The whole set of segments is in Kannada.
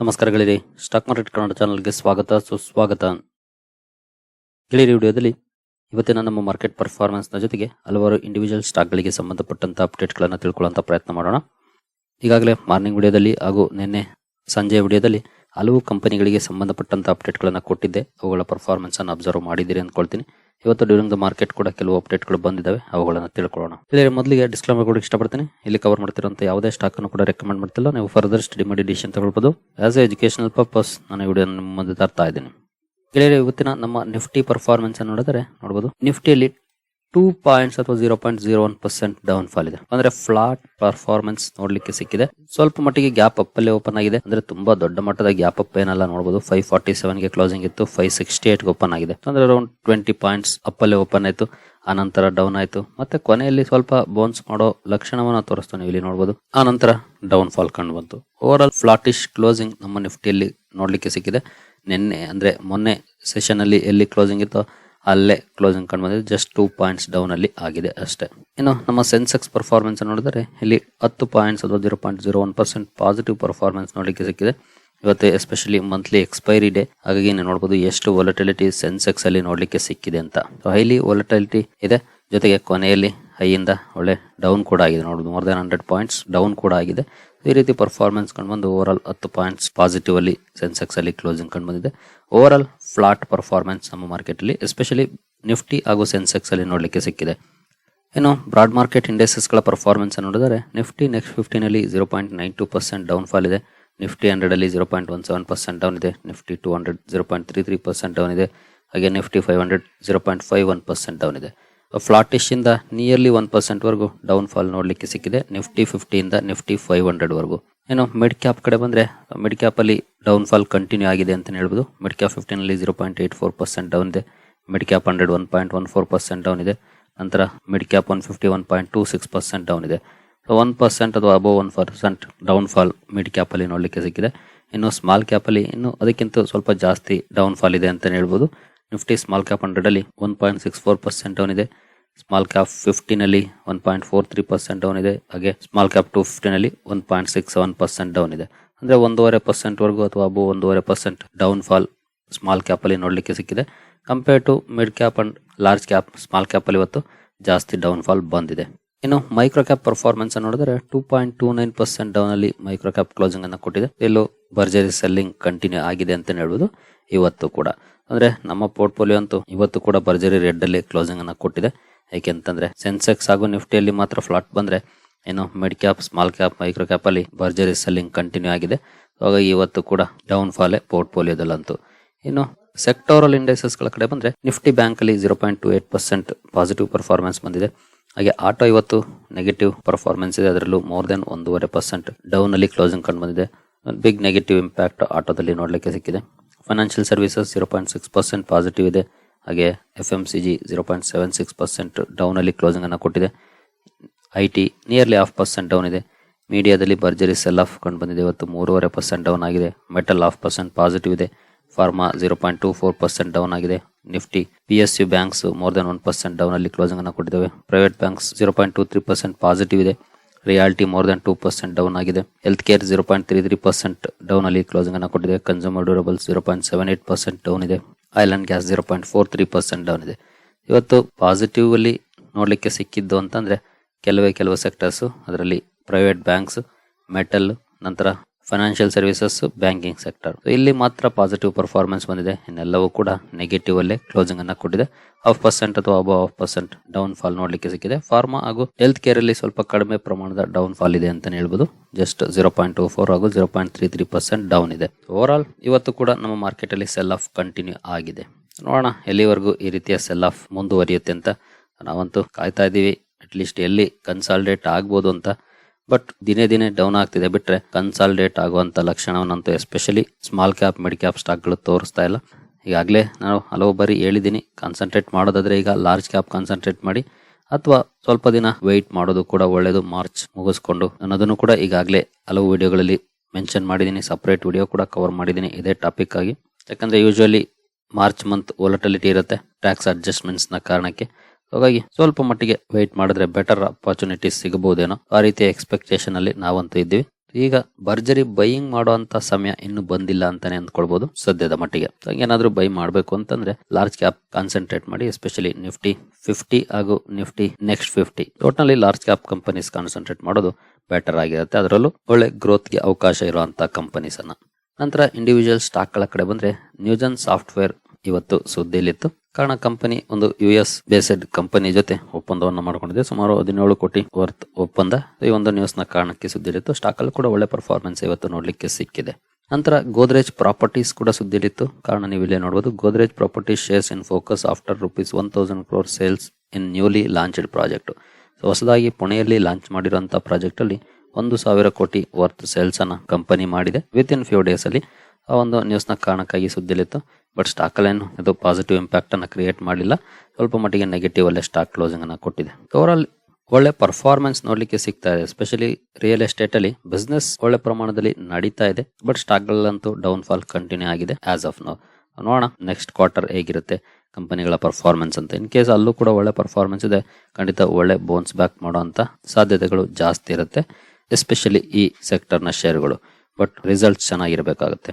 ನಮಸ್ಕಾರಗಳಿರಿ ಸ್ಟಾಕ್ ಮಾರ್ಕೆಟ್ ಕನ್ನಡ ಚಾನಲ್ಗೆ ಸ್ವಾಗತ, ಸುಸ್ವಾಗತ. ಗೆಳೆಯರಿ ವಿಡಿಯೋದಲ್ಲಿ ಇವತ್ತಿನ ನಮ್ಮ ಮಾರ್ಕೆಟ್ ಪರ್ಫಾರ್ಮೆನ್ಸ್ನ ಜೊತೆಗೆ ಹಲವಾರು ಇಂಡಿವಿಜುವಲ್ ಸ್ಟಾಕ್ಗಳಿಗೆ ಸಂಬಂಧಪಟ್ಟಂಥ ಅಪ್ಡೇಟ್ಗಳನ್ನು ತಿಳ್ಕೊಳ್ಳುವಂತ ಪ್ರಯತ್ನ ಮಾಡೋಣ. ಈಗಾಗಲೇ ಮಾರ್ನಿಂಗ್ ವಿಡಿಯೋದಲ್ಲಿ ಹಾಗೂ ನಿನ್ನೆ ಸಂಜೆ ವಿಡಿಯೋದಲ್ಲಿ ಹಲವು ಕಂಪನಿಗಳಿಗೆ ಸಂಬಂಧಪಟ್ಟಂಥ ಅಪ್ಡೇಟ್ಗಳನ್ನು ಕೊಟ್ಟಿದ್ದೆ. ಅವುಗಳ ಪರ್ಫಾರ್ಮೆನ್ಸನ್ನು ಅಬ್ಸರ್ವ್ ಮಾಡಿದ್ದೀರಿ ಅಂದ್ಕೊಳ್ತೀನಿ. ಇವತ್ತು ಡ್ಯೂರಿಂಗ್ ದ ಮಾರ್ಕೆಟ್ ಕೂಡ ಕೆಲವು ಅಪ್ಡೇಟ್ಗಳು ಬಂದಿದ್ದಾವೆ ಅವುಗಳನ್ನು ತಿಳ್ಕೊಳ್ಳೋಣ. ಇಲ್ಲಿ ಮೊದಲಿಗೆ ಡಿಸ್ಕ್ಲೈಮರ್ ಇಷ್ಟಪಡ್ತೀನಿ. ಇಲ್ಲಿ ಕವರ್ ಮಾಡ್ತಿರುವಂತ ಯಾವುದೇ ಸ್ಟಾಕ್ ಅನ್ನು ಕೂಡ ರೆಕಮೆಂಡ್ ಮಾಡ್ತಿಲ್ಲ. ನೀವು ಫರ್ದರ್ ಸ್ಟಡಿ ಮಾಡಿ ಡಿಸಿಷನ್ ತಗೊಳ್ಬೋದು. ಆಸ್ ಎ ಎಜುಕೇಶನಲ್ ಪರ್ಪಸ್ ನಾನು ವಿಡಿಯೋ ಮುಂದೆ ತರ್ತಾ ಇದ್ದೀನಿ. ಗೆಳೆಯರೆ, ಇವತ್ತಿನ ನಮ್ಮ ನಿಫ್ಟಿ ಪರ್ಫಾರ್ಮೆನ್ಸ್ ನೋಡಿದರೆ ನೋಡಬಹುದು ನಿಫ್ಟಿಯಲ್ಲಿ ಟೂ ಪಾಯಿಂಟ್ಸ್ ಅಥವಾ zero point zero one percent down fall ಇದೆ. ಅಂದ್ರೆ ಫ್ಲಾಟ್ ಪರ್ಫಾರ್ಮೆನ್ಸ್ ನೋಡ್ಲಿಕ್ಕೆ ಸಿಕ್ಕಿದೆ. ಸ್ವಲ್ಪ ಮಟ್ಟಿಗೆ ಗ್ಯಾಪ್ ಅಪ್ ಅಲ್ಲಿ ಓಪನ್ ಆಗಿದೆ. ಅಂದ್ರೆ ತುಂಬಾ ದೊಡ್ಡ ಮಟ್ಟದ ಗ್ಯಾಪ್ ಅಪ್ ಏನಲ್ಲ ನೋಡಬಹುದು ಫೈವ್ ಫಾರ್ಟಿ ಸೆವೆನ್ಗೆ ಕ್ಲೋಸಿಂಗ್ ಇತ್ತು. ಫೈವ್ ಸಿಕ್ಸ್ಟಿ ಏಟ್ ಓಪನ್ ಆಗಿದೆ. ಅಂದ್ರೆ ಅರೌಂಡ್ ಟ್ವೆಂಟಿ ಪಾಯಿಂಟ್ಸ್ ಅಪ್ ಅಲ್ಲಿ ಓಪನ್ ಆಯ್ತು. ಆನಂತರ ಡೌನ್ ಆಯ್ತು. ಮತ್ತೆ ಕೊನೆಯಲ್ಲಿ ಸ್ವಲ್ಪ ಬೋನ್ಸ್ ಮಾಡೋ ಲಕ್ಷಣವನ್ನ ತೋರಿಸ್ತಾನೆ ಇಲ್ಲಿ ನೋಡಬಹುದು ಆನಂತರ ಡೌನ್ ಫಾಲ್ ಕಂಡು ಬಂತು. ಓವರ್ ಆಲ್ ಫ್ಲಾಟಿಶ್ ಕ್ಲೋಸಿಂಗ್ ನಮ್ಮ ನಿಫ್ಟಿಯಲ್ಲಿ ನೋಡ್ಲಿಕ್ಕೆ ಸಿಕ್ಕಿದೆ. ನಿನ್ನೆ, ಅಂದ್ರೆ ಮೊನ್ನೆ ಸೆಷನ್ ಅಲ್ಲಿ ಎಲ್ಲಿ ಕ್ಲೋಸಿಂಗ್ ಇತ್ತೋ ಅಲ್ಲೇ ಕ್ಲೋಸಿಂಗ್ ಕಂಡು ಬಂದಿದೆ. ಜಸ್ಟ್ ಟೂ ಪಾಯಿಂಟ್ಸ್ ಡೌನ್ ಅಲ್ಲಿ ಆಗಿದೆ ಅಷ್ಟೇ. ಇನ್ನು ನಮ್ಮ ಸೆನ್ಸೆಕ್ಸ್ ಪರ್ಫಾರ್ಮೆನ್ಸ್ ನೋಡಿದರೆ, ಇಲ್ಲಿ ಹತ್ತು ಪಾಯಿಂಟ್ಸ್ ಅಥವಾ zero point zero one percent positive performance ನೋಡಲಿಕ್ಕೆ ಸಿಕ್ಕಿದೆ. ಇವತ್ತು ಎಸ್ಪೆಷಲಿ ಮಂತ್ಲಿ ಎಕ್ಸ್ಪೈರಿ ಡೇ ಹಾಗಾಗಿ ನೀವು ನೋಡಬಹುದು ಎಷ್ಟು ವೊಲಟಿಲಿಟಿ ಸೆನ್ಸೆಕ್ಸ್ ಅಲ್ಲಿ ನೋಡಲಿಕ್ಕೆ ಸಿಕ್ಕಿದೆ ಅಂತ. ಹೈಲಿ ವೊಲಟಿಲಿಟಿ ಇದೆ. ಜೊತೆಗೆ ಕೊನೆಯಲ್ಲಿ ಹೈಯಿಂದ ಒಳ್ಳೆ ಡೌನ್ ಕೂಡ ಆಗಿದೆ ನೋಡಬಹುದು more than hundred points down ಕೂಡ ಆಗಿದೆ. ಈ ರೀತಿ ಪರ್ಫಾರ್ಮೆನ್ಸ್ ಕಂಡು ಬಂದು ಓವರ್ ಆಲ್ ಹತ್ತು ಪಾಯಿಂಟ್ಸ್ ಪಾಸಿಟಿವ್ ಅಲ್ಲಿ ಸೆನ್ಸೆಕ್ಸ್ ಅಲ್ಲಿ ಕ್ಲೋಸಿಂಗ್ ಕಂಡು ಬಂದಿದೆ. ಓವರ್ ಆಲ್ ಫ್ಲಾಟ್ ಪರ್ಫಾರ್ಮೆನ್ಸ್ ನಮ್ಮ ಮಾರ್ಕೆಟ್ ಅಲ್ಲಿ ಎಸ್ಪೆಷಲಿ ನಿಫ್ಟಿ ಹಾಗೂ ಸೆನ್ಸೆಕ್ಸ್ ಅಲ್ಲಿ ನೋಡಲಿಕ್ಕೆ ಸಿಕ್ಕಿದೆ. ಇನ್ನು ಬ್ರಾಡ್ ಮಾರ್ಕೆಟ್ ಇಂಡೆಕ್ಸಸ್ಗಳ ಪರ್ಫಾರ್ಮೆನ್ಸ್ ನೋಡಿದರೆ Nifty next ಫಿಫ್ಟಿನಲ್ಲಿ zero point nine two percent down fall ಇದೆ. ನಿಫ್ಟಿ ಹಂಡ್ರೆಡ್ ಅಲ್ಲಿ zero point one seven percent down ಇದೆ. Nifty two hundred zero point three three percent down ಇದೆ. ಹಾಗೆ Nifty five hundred zero point five one percent down ಇದೆ. ಫ್ಲಾಟಿಶ್ ಇಂದ ನಿಯರ್ಲಿ ಒನ್ ಪರ್ಸೆಂಟ್ ವರೆಗೂ ಡೌನ್ ಫಾಲ್ ನೋಡ್ಲಿಕ್ಕೆ ಸಿಕ್ಕಿದೆ. ನಿಫ್ಟಿ ಫಿಫ್ಟಿಯಿಂದ ನಿಫ್ಟಿ ಫೈವ್ ಹಂಡ್ರೆಡ್ ವರೆಗೂ. ಏನು ಮಿಡ್ ಕ್ಯಾಪ್ ಕಡೆ ಬಂದ್ರೆ ಮಿಡ್ ಕ್ಯಾಪ್ ಅಲ್ಲಿ ಡೌನ್ ಫಾಲ್ ಕಂಟಿನ್ಯೂ ಆಗಿದೆ ಅಂತ ಹೇಳ್ಬೋದು. ಮಿಡ್ ಕ್ಯಾಪ್ ಫಿಫ್ಟೀನ್ ಅಲ್ಲಿ zero point eight four percent down ಇದೆ. Mid cap hundred one point one four percent down ಇದೆ. ನಂತರ mid cap one fifty one point two six percent down ಇದೆ. ಒನ್ ಪರ್ಸೆಂಟ್ ಅಥವಾ above one percent down fall mid cap ಅಲ್ಲಿ ನೋಡ್ಲಿಕ್ಕೆ ಸಿಕ್ಕಿದೆ. ಇನ್ನು ಸ್ಮಾಲ್ ಕ್ಯಾಪ್ ಅಲ್ಲಿ ಇನ್ನು ಅದಕ್ಕಿಂತ ಸ್ವಲ್ಪ ಜಾಸ್ತಿ ಡೌನ್ ಫಾಲ್ ಇದೆ ಅಂತ ಹೇಳ್ಬೋದು. Nifty small cap ಹಂಡ್ರೆಡಲ್ಲಿ one point six four percent down ಇದೆ. Small cap ಫಿಫ್ಟಿನಲ್ಲಿ one point four three percent down ಇದೆ. ಹಾಗೆ small cap two ಫಿಫ್ಟಿನಲ್ಲಿ one point six seven percent down ಇದೆ. ಅಂದರೆ ಒಂದೂವರೆ ಪರ್ಸೆಂಟ್ ವರೆಗೂ ಅಥವಾ ಅಬೋ ಒಂದೂವರೆ ಪರ್ಸೆಂಟ್ ಡೌನ್ ಫಾಲ್ ಸ್ಮಾಲ್ ಕ್ಯಾಪಲ್ಲಿ ನೋಡ್ಲಿಕ್ಕೆ ಸಿಕ್ಕಿದೆ. Compare to mid cap and large cap small ಕ್ಯಾಪಲ್ಲಿ ಇವತ್ತು ಜಾಸ್ತಿ ಡೌನ್ ಫಾಲ್ ಬಂದಿದೆ. ಇನ್ನು ಮೈಕ್ರೋ ಕ್ಯಾಪ್ ಪರ್ಫಾರ್ಮೆನ್ಸ್ ನೋಡಿದ್ರೆ two point two nine percent down ಅಲ್ಲಿ ಮೈಕ್ರೋ ಕ್ಯಾಪ್ ಕ್ಲೋಸಿಂಗ್ ಅನ್ನು ಕೊಟ್ಟಿದೆ. ಎಲ್ಲೂ ಭರ್ಜರಿ ಸೆಲ್ಲಿಂಗ್ ಕಂಟಿನ್ಯೂ ಆಗಿದೆ ಅಂತ ಹೇಳುವುದು ಇವತ್ತು ಕೂಡ. ಅಂದ್ರೆ ನಮ್ಮ ಪೋರ್ಟ್ಫೋಲಿಯೋ ಅಂತೂ ಇವತ್ತು ಕೂಡ ಭರ್ಜರಿ ರೆಡ್ ಅಲ್ಲಿ ಕ್ಲೋಸಿಂಗ್ ಅನ್ನ ಕೊಟ್ಟಿದೆ. ಯಾಕೆಂತಂದ್ರೆ ಸೆನ್ಸೆಕ್ಸ್ ಹಾಗೂ ನಿಫ್ಟಿಯಲ್ಲಿ ಮಾತ್ರ ಫ್ಲಾಟ್ ಬಂದ್ರೆ ಏನು mid cap, small cap, micro cap ಅಲ್ಲಿ ಭರ್ಜರಿ ಸೆಲ್ಲಿಂಗ್ ಕಂಟಿನ್ಯೂ ಆಗಿದೆ. ಹಾಗಾಗಿ ಇವತ್ತು ಕೂಡ ಡೌನ್ ಫಾಲ್ ಪೋರ್ಟ್ಫೋಲಿಯೋದಲ್ಲಂತೂ. ಇನ್ನು ಸೆಕ್ಟೋರಲ್ ಇಂಡೆಕ್ಸಸ್ಗಳ ಕಡೆ ಬಂದ್ರೆ ನಿಫ್ಟಿ ಬ್ಯಾಂಕ್ ಅಲ್ಲಿ zero point two eight percent positive performance ಬಂದಿದೆ. ಹಾಗೆ ಆಟೋ ಇವತ್ತು ನೆಗೆಟಿವ್ ಪರ್ಫಾರ್ಮೆನ್ಸ್ ಇದೆ. ಅದರಲ್ಲೂ ಮೋರ್ ದೆನ್ ಒಂದೂವರೆ ಪರ್ಸೆಂಟ್ ಡೌನ್ ಅಲ್ಲಿ ಕ್ಲೋಸಿಂಗ್ ಕಂಡು ಬಂದಿದೆ. ಬಿಗ್ ನೆಗೆಟಿವ್ ಇಂಪ್ಯಾಕ್ಟ್ ಆಟೋದಲ್ಲಿ ನೋಡಲಿಕ್ಕೆ ಸಿಕ್ಕಿದೆ. Financial services zero point six percent positive ಇದೆ. ಹಾಗೆ F M C G zero point seven six percent down ಅಲ್ಲಿ ಕ್ಲೋಸಿಂಗ್ ಅನ್ನು ಕೊಟ್ಟಿದೆ. I T nearly half percent down ಇದೆ. ಮೀಡಿಯಾದಲ್ಲಿ ಭರ್ಜರಿ ಸೆಲ್ ಆಫ್ ಕಂಡು ಬಂದಿದೆ. ಇವತ್ತು ಮೂರುವರೆ ಪರ್ಸೆಂಟ್ ಡೌನ್ ಆಗಿದೆ. ಮೆಟಲ್ ಹಾಫ್ ಪರ್ಸೆಂಟ್ ಪಾಸಿಟಿವ್ ಇದೆ. Pharma zero point two four percent down ಆಗಿದೆ. Nifty P S U banks more than one percent down ಅಲ್ಲಿ ಕ್ಲೋಸಿಂಗ್ ಅನ್ನು ಕೊಟ್ಟಿದ್ದಾವೆ. Private banks zero point two three percent positive ಇದೆ. Realty more than two percent down ಆಗಿದೆ. Health care zero point three three percent down ಅಲ್ಲಿ ಕ್ಲೋಸಿಂಗ್ ಅನ್ನು ಕೊಟ್ಟಿದೆ. Consumer durables zero point seven eight percent down ಇದೆ. And gas zero point four three percent down ಇದೆ. ಇವತ್ತು ಪಾಸಿಟಿವ್ ಅಲ್ಲಿ ನೋಡಲಿಕ್ಕೆ ಸಿಕ್ಕಿದ್ದು ಅಂತಂದ್ರೆ, ಕೆಲವೇ ಕೆಲವು ಸೆಕ್ಟರ್ಸ್ ಅದರಲ್ಲಿ ಪ್ರೈವೇಟ್ ಬ್ಯಾಂಕ್ಸ್ ಮೆಟಲ್ ನಂತರ ಫೈನಾನ್ಷಿಯಲ್ ಸರ್ವಿಸಸ್ ಬ್ಯಾಂಕಿಂಗ್ ಸೆಕ್ಟರ್ ಇಲ್ಲಿ ಮಾತ್ರ ಪಾಸಿಟಿವ್ ಪರ್ಫಾರ್ಮೆನ್ಸ್ ಬಂದಿದೆ. ಇನ್ನೆಲ್ಲವೂ ಕೂಡ ನೆಗೆಟಿವ್ ಅಲ್ಲೇ ಕ್ಲೋಸಿಂಗ್ ಅನ್ನ ಕೊಟ್ಟಿದೆ. ಹಾಫ್ ಪರ್ಸೆಂಟ್ ಅಥವಾ above half percent down fall ನೋಡ್ಲಿಕ್ಕೆ ಸಿಕ್ಕಿದೆ. ಫಾರ್ಮಾ ಹಾಗೂ ಹೆಲ್ತ್ ಕೇರ್ ಅಲ್ಲಿ ಸ್ವಲ್ಪ ಕಡಿಮೆ ಪ್ರಮಾಣದ ಡೌನ್ ಫಾಲ್ ಇದೆ ಅಂತ ಹೇಳ್ಬೋದು. Just zero point two four ಹಾಗೂ zero point three three percent down ಇದೆ. ಓವರ್ ಆಲ್ ಇವತ್ತು ಕೂಡ ನಮ್ಮ ಮಾರ್ಕೆಟ್ ಅಲ್ಲಿ ಸೆಲ್ ಆಫ್ ಕಂಟಿನ್ಯೂ ಆಗಿದೆ ನೋಡೋಣ ಎಲ್ಲಿವರೆಗೂ ಈ ರೀತಿಯ ಸೆಲ್ ಆಫ್ ಮುಂದುವರಿಯುತ್ತೆ ಅಂತ ನಾವಂತೂ ಕಾಯ್ತಾ ಇದ್ದೀವಿ. ಅಟ್ಲೀಸ್ಟ್ ಎಲ್ಲಿ ಕನ್ಸಾಲ್ಡೇಟ್ ಆಗ್ಬೋದು ಅಂತ ಬಟ್ ದಿನೇ ದಿನೇ ಡೌನ್ ಆಗ್ತಿದೆ. ಬಿಟ್ರೆ ಕನ್ಸಾಲಿಡೇಟ್ ಆಗುವಂತ ಲಕ್ಷಣವನ್ನಂತೂ especially small cap, mid cap ಸ್ಟಾಕ್ಗಳು ತೋರಿಸ್ತಾ ಇಲ್ಲ. ಈಗಾಗಲೇ ನಾನು ಹಲವು ಬಾರಿ ಹೇಳಿದ್ದೀನಿ ಕಾನ್ಸಂಟ್ರೇಟ್ ಮಾಡೋದಾದ್ರೆ ಈಗ ಲಾರ್ಜ್ ಕ್ಯಾಪ್ ಕಾನ್ಸಂಟ್ರೇಟ್ ಮಾಡಿ ಅಥವಾ ಸ್ವಲ್ಪ ದಿನ ವೆಯ್ಟ್ ಮಾಡೋದು ಕೂಡ ಒಳ್ಳೆಯದು ಮಾರ್ಚ್ ಮುಗಿಸ್ಕೊಂಡು ನಾನು ಅದನ್ನು ಕೂಡ ಈಗಾಗಲೇ ಹಲವು ವಿಡಿಯೋಗಳಲ್ಲಿ ಮೆನ್ಷನ್ ಮಾಡಿದ್ದೀನಿ ಸಪ್ರೇಟ್ ವಿಡಿಯೋ ಕೂಡ ಕವರ್ ಮಾಡಿದ್ದೀನಿ ಇದೇ ಟಾಪಿಕ್ ಆಗಿ. ಯಾಕಂದ್ರೆ ಯೂಶುವಲಿ ಮಾರ್ಚ್ ಮಂತ್ ವೊಲಟಿಲಿಟಿ ಇರುತ್ತೆ ಟ್ಯಾಕ್ಸ್ ಅಡ್ಜಸ್ಟ್ಮೆಂಟ್ಸ್ನ ಕಾರಣಕ್ಕೆ. ಹಾಗಾಗಿ ಸ್ವಲ್ಪ ಮಟ್ಟಿಗೆ ವೆಯ್ಟ್ ಮಾಡಿದ್ರೆ ಬೆಟರ್ ಅಪಾರ್ಚುನಿಟೀಸ್ ಸಿಗಬಹುದೇನೋ ಆ ರೀತಿಯ ಎಕ್ಸ್ಪೆಕ್ಟೇಷನ್ ಅಲ್ಲಿ ನಾವಂತೂ ಇದ್ದೀವಿ. ಈಗ ಭರ್ಜರಿ ಬೈಯಿಂಗ್ ಮಾಡುವಂತ ಸಮಯ ಇನ್ನು ಬಂದಿಲ್ಲ ಅಂತಾನೆ ಅಂದ್ಕೊಳ್ಬಹುದು ಸದ್ಯದ ಮಟ್ಟಿಗೆ. ಏನಾದ್ರೂ ಬೈ ಮಾಡಬೇಕು ಅಂತಂದ್ರೆ ಲಾರ್ಜ್ ಕ್ಯಾಪ್ ಕಾನ್ಸಂಟ್ರೇಟ್ ಮಾಡಿ ಎಸ್ಪೆಷಲಿ ನಿಫ್ಟಿ ಫಿಫ್ಟಿ ಹಾಗೂ Nifty next fifty totally large cap companies concentrate ಮಾಡೋದು ಬೆಟರ್ ಆಗಿರುತ್ತೆ. ಅದರಲ್ಲೂ ಒಳ್ಳೆ ಗ್ರೋತ್ಗೆ ಅವಕಾಶ ಇರುವಂತಹ ಕಂಪನೀಸ್ ಅನ್ನ. ನಂತರ ಇಂಡಿವಿಜುವಲ್ ಸ್ಟಾಕ್ಗಳ ಕಡೆ ಬಂದ್ರೆ ನ್ಯೂಜನ್ ಸಾಫ್ಟ್ವೇರ್ ಇವತ್ತು ಸುದ್ದಿಯಲ್ಲಿತ್ತು. ಕಾರಣ ಕಂಪನಿ, ಒಂದು ಯು ಎಸ್ ಬೇಸ್ಡ್ ಕಂಪನಿ ಜೊತೆ ಒಪ್ಪಂದವನ್ನು ಮಾಡಿಕೊಂಡಿದೆ. ಸುಮಾರು ಹದಿನೇಳು ಕೋಟಿ ವರ್ತ್ ಒಪ್ಪಂದ. ಈ ಒಂದು ನ್ಯೂಸ್ನ ಕಾರಣಕ್ಕೆ ಸುದ್ದಿಯಲ್ಲಿತ್ತು. ಸ್ಟಾಕ್ ಅಲ್ಲಿ ಕೂಡ ಒಳ್ಳೆ ಪರ್ಫಾರ್ಮೆನ್ಸ್ ಇವತ್ತು ನೋಡ್ಲಿಕ್ಕೆ ಸಿಕ್ಕಿದೆ. ನಂತರ ಗೋದ್ರೇಜ್ ಪ್ರಾಪರ್ಟೀಸ್ ಕೂಡ ಸುದ್ದಿಯಲ್ಲಿತ್ತು. ಕಾರಣ ನೀವು ಇಲ್ಲೇ ನೋಡಬಹುದು Godrej properties shares in focus after rupees one thousand crore sales in newly launched project ಹೊಸದಾಗಿ ಪುಣೆಯಲ್ಲಿ ಲಾಂಚ್ ಮಾಡಿರುವಂತಹ ಪ್ರಾಜೆಕ್ಟ್ ಅಲ್ಲಿ ಒಂದು ಸಾವಿರ ಕೋಟಿ ವರ್ತ್ ಸೇಲ್ಸ್ ಅನ್ನ ಕಂಪನಿ ಮಾಡಿದೆ. ವಿತ್ ಇನ್ ಫ್ಯೂ ಡೇಸ್ ಅಲ್ಲಿ ಆ ಒಂದು ನ್ಯೂಸ್ನ ಕಾರಣಕ್ಕಾಗಿ ಸುದ್ದಿಲಿತ್ತು ಬಟ್ ಸ್ಟಾಕ್ ಅಲ್ಲೇನು ಇದು ಪಾಸಿಟಿವ್ ಇಂಪ್ಯಾಕ್ಟನ್ನು ಕ್ರಿಯೇಟ್ ಮಾಡಲಿಲ್ಲ ಸ್ವಲ್ಪ ಮಟ್ಟಿಗೆ ನೆಗೆಟಿವ್ ಅಲ್ಲೇ ಸ್ಟಾಕ್ ಕ್ಲೋಸಿಂಗ್ ಅನ್ನ ಕೊಟ್ಟಿದೆ. ಓವರಾಲ್ ಒಳ್ಳೆ ಪರ್ಫಾರ್ಮೆನ್ಸ್ ನೋಡಲಿಕ್ಕೆ ಸಿಗ್ತಾ ಇದೆ. ಎಸ್ಪೆಷಲಿ ರಿಯಲ್ ಎಸ್ಟೇಟ್ ಅಲ್ಲಿ ಬಿಸ್ನೆಸ್ ಒಳ್ಳೆ ಪ್ರಮಾಣದಲ್ಲಿ ನಡೀತಾ ಇದೆ. ಬಟ್ ಸ್ಟಾಕ್ಗಳಲ್ಲಂತೂ ಡೌನ್ ಫಾಲ್ ಕಂಟಿನ್ಯೂ ಆಗಿದೆ ಆಸ್ ಆಫ್ ನೋ ನೋಡೋಣ ನೆಕ್ಸ್ಟ್ ಕ್ವಾರ್ಟರ್ ಹೇಗಿರುತ್ತೆ ಕಂಪನಿಗಳ ಪರ್ಫಾರ್ಮೆನ್ಸ್ ಅಂತ. ಇನ್ ಕೇಸ್ ಅಲ್ಲೂ ಕೂಡ ಒಳ್ಳೆ ಪರ್ಫಾರ್ಮೆನ್ಸ್ ಇದೆ, ಖಂಡಿತ ಒಳ್ಳೆ ಬೋನ್ಸ್ ಬ್ಯಾಕ್ ಮಾಡುವಂಥ ಸಾಧ್ಯತೆಗಳು ಜಾಸ್ತಿ ಇರುತ್ತೆ. ಎಸ್ಪೆಷಲಿ ಈ ಸೆಕ್ಟರ್ನ ಶೇರ್ಗಳು ಬಟ್ ರಿಸಲ್ಟ್ಸ್ ಚೆನ್ನಾಗಿರ್ಬೇಕಾಗುತ್ತೆ.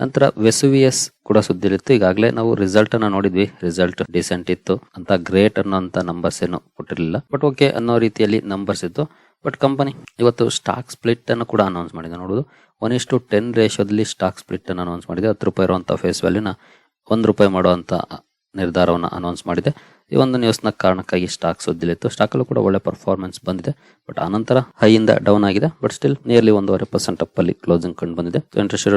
ನಂತರ ವೆಸುವಿಯಸ್ ಕೂಡ ಸುದ್ದಿಲಿತ್ತು. ಈಗಾಗಲೇ ನಾವು ರಿಸಲ್ಟ್ ಅನ್ನ ನೋಡಿದ್ವಿ. ರಿಸಲ್ಟ್ ಡಿಸೆಂಟ್ ಇತ್ತು. ಅಂತ ಗ್ರೇಟ್ ಅನ್ನೋಂತ ನಂಬರ್ಸ್ ಏನು ಕೊಟ್ಟಿರಲಿಲ್ಲ. ಬಟ್ ಓಕೆ ಅನ್ನೋ ರೀತಿಯಲ್ಲಿ ನಂಬರ್ಸ್ ಇತ್ತು. ಬಟ್ ಕಂಪನಿ ಇವತ್ತು ಸ್ಟಾಕ್ ಸ್ಪ್ಲಿಟ್ ಅನ್ನು ಕೂಡ ಅನೌನ್ಸ್ ಮಾಡಿದೆ. ನೋಡುದು ಒನ್ ಇಷ್ಟು ಟೆನ್ ರೇಷಿಯೋದಲ್ಲಿ ಸ್ಟಾಕ್ ಸ್ಪ್ಲಿಟ್ ಅನ್ನು ಅನೌನ್ಸ್ ಮಾಡಿದೆ. ಹತ್ತು ರೂಪಾಯಿ ಇರುವಂತಹ ಫೇಸ್ ವ್ಯಾಲ್ಯೂನ ಒಂದು ರೂಪಾಯಿ ಮಾಡುವಂತ ನಿರ್ಧಾರವನ್ನು ಅನೌನ್ಸ್ ಮಾಡಿದೆ. ಈ ಒಂದು ನ್ಯೂಸ್ನ ಕಾರಣಕ್ಕಾಗಿ ಸ್ಟಾಕ್ ಸುದ್ದಿಲಿತ್ತು. ಸ್ಟಾಕ್ ಅಲ್ಲೂ ಕೂಡ ಒಳ್ಳೆ ಪರ್ಫಾರ್ಮೆನ್ಸ್ ಬಂದಿದೆ. ಬಟ್ ಆನಂತರ ಹೈ ಇಂದ ಡೌನ್ ಆಗಿದೆ. ಬಟ್ ಸ್ಟಿಲ್ ನಿಯರ್ಲಿ ಒಂದೂವರೆ ಪರ್ಸೆಂಟ್ ಅಪ್ ಅಲ್ಲಿ ಕ್ಲೋಸಿಂಗ್ ಕಂಡು ಬಂದಿದೆ. ಇಂಟ್ರೆಸ್ಟ್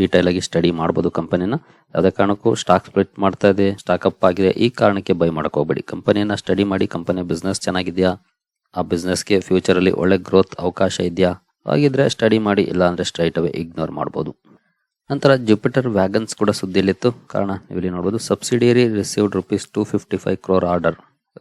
ಡೀಟೈಲ್ ಆಗಿ ಸ್ಟಡಿ ಮಾಡಬಹುದು ಕಂಪನಿನ ಯಾವುದೇ ಕಾರಣಕ್ಕೂ ಸ್ಟಾಕ್ ಸ್ಪ್ಲಿಟ್ ಮಾಡ್ತಾ ಇದೆ ಸ್ಟಾಕ್ ಅಪ್ ಆಗಿದೆ. ಈ ಕಾರಣಕ್ಕೆ ಬೈ ಮಾಡಕ್ ಹೋಗ್ಬೇಡಿ. ಕಂಪನಿಯನ್ನ ಸ್ಟಡಿ ಮಾಡಿ ಕಂಪನಿಯ ಬಿಸ್ನೆಸ್ ಚೆನ್ನಾಗಿದೆಯಾ? ಆ ಬಿಸ್ನೆಸ್ಗೆ ಫ್ಯೂಚರ್ ಅಲ್ಲಿ ಒಳ್ಳೆ ಗ್ರೋತ್ ಅವಕಾಶ ಇದೆಯಾ? ಹಾಗಿದ್ರೆ ಸ್ಟಡಿ ಮಾಡಿ ಇಲ್ಲ ಅಂದ್ರೆ ಸ್ಟ್ರೈಟ್ ಅವೇ ಇಗ್ನೋರ್ ಮಾಡಬಹುದು ನಂತರ ಜುಪಿಟರ್ ವ್ಯಾಗನ್ಸ್ ಕೂಡ ಸುದ್ದಿಯಲ್ಲಿತ್ತು. ಕಾರಣ ನೀವು ಇಲ್ಲಿ ನೋಡಬಹುದು subsidiary received rupees two fifty five crore order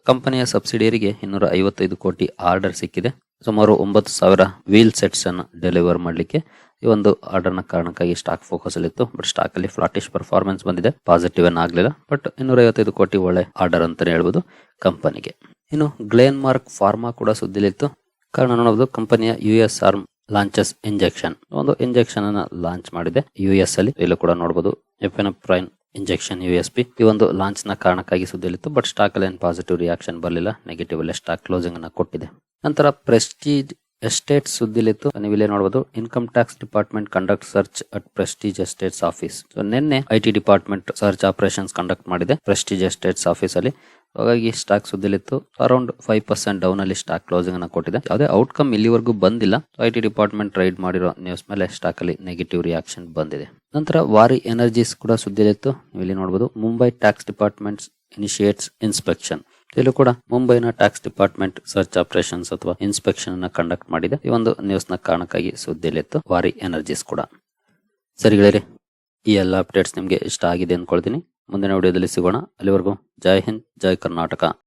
ಕಂಪನಿಯ ಸಬ್ಸಿಡಿಯರಿಗೆ ಇನ್ನೂರ ಐವತ್ತೈದು ಕೋಟಿ ಆರ್ಡರ್ ಸಿಕ್ಕಿದೆ. ಸುಮಾರು ಒಂಬತ್ತು ಸಾವಿರ ವೀಲ್ ಸೆಟ್ಸ್ ಅನ್ನು ಡೆಲಿವರ್ ಮಾಡಲಿಕ್ಕೆ. ಈ ಒಂದು ಆರ್ಡರ್ನ ಕಾರಣಕ್ಕಾಗಿ ಸ್ಟಾಕ್ ಫೋಕಸ್ ಅಲ್ಲಿ ಇತ್ತು. ಬಟ್ ಸ್ಟಾಕ್ ಅಲ್ಲಿ ಫ್ಲಾಟಿಶ್ ಪರ್ಫಾರ್ಮೆನ್ಸ್ ಬಂದಿದೆ. ಪಾಸಿಟಿವ್ ಏನ್ ಆಗಲಿಲ್ಲ. ಬಟ್ ಇನ್ನೂರ ಐವತ್ತೈದು ಕೋಟಿ ಒಳ್ಳೆ ಆರ್ಡರ್ ಅಂತಾನೆ ಹೇಳ್ಬೋದು ಕಂಪನಿಗೆ. ಇನ್ನು ಗ್ಲೇನ್ ಮಾರ್ಕ್ ಫಾರ್ಮಾ ಕೂಡ ಸುದ್ದಿಲಿತ್ತು ಕಾರಣ ನೋಡಬಹುದು ಕಂಪನಿಯ U S arm launches injection ಒಂದು ಇಂಜೆಕ್ಷನ್ ಅನ್ನ ಲಾಂಚ್ ಮಾಡಿದೆ. ಯು ಎಸ್ ಅಲ್ಲಿ ಇಲ್ಲೂ ಕೂಡ ನೋಡಬಹುದು ಎಫೆನಪ್ರೈನ್ ಇಂಜೆಕ್ಷನ್ ಯು ಎಸ್ ಪಿ ಈ ಒಂದು ಲಾಂಚ್ನ ಕಾರಣಕ್ಕಾಗಿ ಸುದ್ದಿಲಿತ್ತು ಬಟ್ ಸ್ಟಾಕ್ ಅಲ್ಲಿ ಏನು ಪಾಸಿಟಿವ್ ರಿಯಾಕ್ಷನ್ ಬರಲಿಲ್ಲ. ನೆಗೆಟಿವ್ ಅಲ್ಲಿ ಸ್ಟಾಕ್ ಕ್ಲೋಸಿಂಗ್ ಅನ್ನ ಕೊಟ್ಟಿದೆ. ನಂತರ ಪ್ರೆಸ್ಟೀಜ್ ಎಸ್ಟೇಟ್ ಸುದ್ದಿಲಿತ್ತು. ಇಲ್ಲೇ ನೋಡಬಹುದು income tax department conduct search at Prestige estates office. So ನಿನ್ನೆ I T department search operations conduct ಮಾಡಿದೆ ಪ್ರೆಸ್ಟೀಜ್ ಎಸ್ಟೇಟ್ಸ್ ಆಫೀಸ್ ಅಲ್ಲಿ ಹಾಗಾಗಿ ಸ್ಟಾಕ್ ಸುದ್ದಿಲಿತ್ತು. ಅರೌಂಡ್ ಫೈವ್ ಪರ್ಸೆಂಟ್ ಡೌನ್ ಅಲ್ಲಿ ಸ್ಟಾಕ್ ಕ್ಲೋಸಿಂಗ್ ಅನ್ನ ಕೊಟ್ಟಿದೆ. ಯಾವುದೇ ಔಟ್ಕಮ್ ಇಲ್ಲಿವರೆಗೂ ಬಂದಿಲ್ಲ. ಐ ಟಿ ಡಿಪಾರ್ಟ್ಮೆಂಟ್ ರೈಡ್ ಮಾಡಿರೋ ನ್ಯೂಸ್ ಮೇಲೆ ಸ್ಟಾಕ್ ಅಲ್ಲಿ ನೆಗೆಟಿವ್ ರಿಯಾಕ್ಷನ್ ಬಂದಿದೆ. ನಂತರ ವಾರಿ ಎನರ್ಜೀಸ್ ಕೂಡ ಸುದ್ದಿಲಿತ್ತು. ನೀವು ಇಲ್ಲಿ ನೋಡಬಹುದು Mumbai tax departments initiates inspection. ಇಲ್ಲೂ ಕೂಡ ಮುಂಬೈನ ಟ್ಯಾಕ್ಸ್ ಡಿಪಾರ್ಟ್ಮೆಂಟ್ ಸರ್ಚ್ ಆಪರೇಷನ್ಸ್ ಅಥವಾ ಇನ್ಸ್ಪೆಕ್ಷನ್ ಅನ್ನ ಕಂಡಕ್ಟ್ ಮಾಡಿದೆ. ಈ ಒಂದು ನ್ಯೂಸ್ನ ಕಾರಣಕ್ಕಾಗಿ ಸುದ್ದಿಯಲ್ಲಿತ್ತು ವಾರಿ ಎನರ್ಜೀಸ್ ಕೂಡ. ಸರಿ ಗೆಳೆಯರೆ, ಈ ಎಲ್ಲ ಅಪ್ಡೇಟ್ಸ್ ನಿಮಗೆ ಇಷ್ಟ ಆಗಿದೆ ಅನ್ಕೊಳ್ತೀನಿ ಮುಂದಿನ ವಿಡಿಯೋದಲ್ಲಿ ಸಿಗೋಣ. ಅಲ್ಲಿವರೆಗೂ ಜೈ ಹಿಂದ್, ಜೈ ಕರ್ನಾಟಕ.